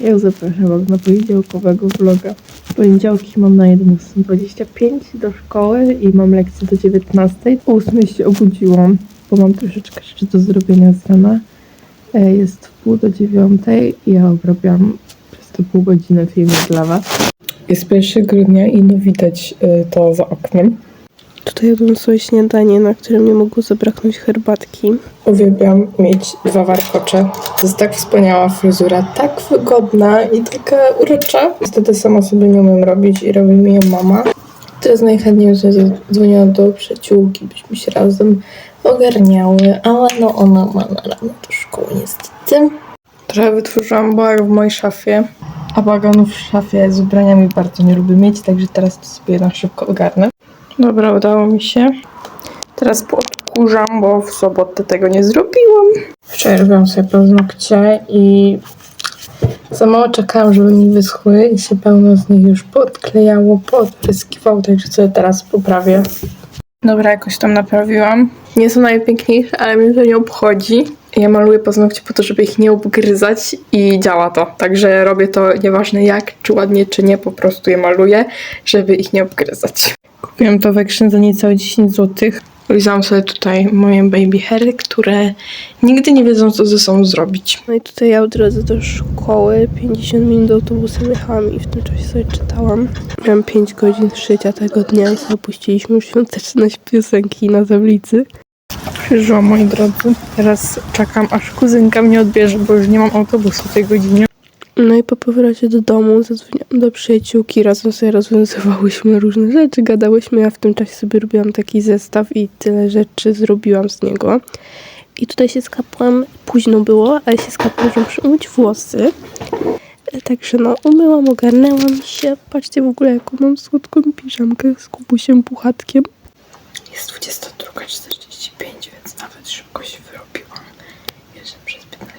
Ja zapraszam Was na poniedziałkowego vloga. W poniedziałki mam na 11.25 do szkoły i mam lekcję do 19.00. O 8 się obudziłam, bo mam troszeczkę rzeczy do zrobienia z rana. E, Jest pół do dziewiątej i ja obrabiam przez te pół godziny filmy dla Was. Jest 1 grudnia i no widać y, to za oknem. Tutaj jadłam sobie śniadanie, na którym nie mogło zabraknąć herbatki. Uwielbiam mieć dwa warkocze. To jest tak wspaniała fryzura, tak wygodna i taka urocza. Niestety sama sobie nie umiem robić i robi mi ją mama. Teraz najchętniej bym sobie zadzwoniła do przyjaciółki, byśmy się razem ogarniały, ale no ona ma na rano do szkoły niestety. Trochę wytworzyłam bałagan w mojej szafie, a bałaganów w szafie z ubraniami bardzo nie lubię mieć, także teraz to sobie na szybko ogarnę. Dobra, udało mi się. Teraz podkurzam, bo w sobotę tego nie zrobiłam. Wczoraj robiłam sobie paznokcie i za mało czekałam, żeby mi wyschły i się pełno z nich już podklejało, podpryskiwało, także sobie teraz poprawię. Dobra, jakoś tam naprawiłam. Nie są najpiękniejsze, ale mnie to nie obchodzi. Ja maluję paznokcie po to, żeby ich nie obgryzać i działa to. Także robię to nieważne jak, czy ładnie, czy nie, po prostu je maluję, żeby ich nie obgryzać. Kupiłam to we za niecałe 10 zł. Lizałam sobie tutaj moje baby hairy, które nigdy nie wiedzą, co ze sobą zrobić. No i tutaj ja w drodze do szkoły 50 minut autobusem jechałam i w tym czasie sobie czytałam. Miałam 5 godzin szycia tego dnia i zapuściliśmy już świąteczne piosenki na tablicy. Przyszłam, moi drodzy. Teraz czekam, aż kuzynka mnie odbierze, bo już nie mam autobusu w tej godzinie. No i po powrocie do domu zadzwoniłam do przyjaciółki, razem sobie rozwiązywałyśmy różne rzeczy, gadałyśmy, ja w tym czasie sobie robiłam taki zestaw i tyle rzeczy zrobiłam z niego. I tutaj się skapłam, późno było, ale się skapłam, żeby umyć włosy. Także no, umyłam, ogarnęłam się. Patrzcie w ogóle, jaką mam słodką piżamkę z kubusiem puchatkiem. Jest 22.45, więc nawet szybko się wyrobiłam. Jeszcze przez 15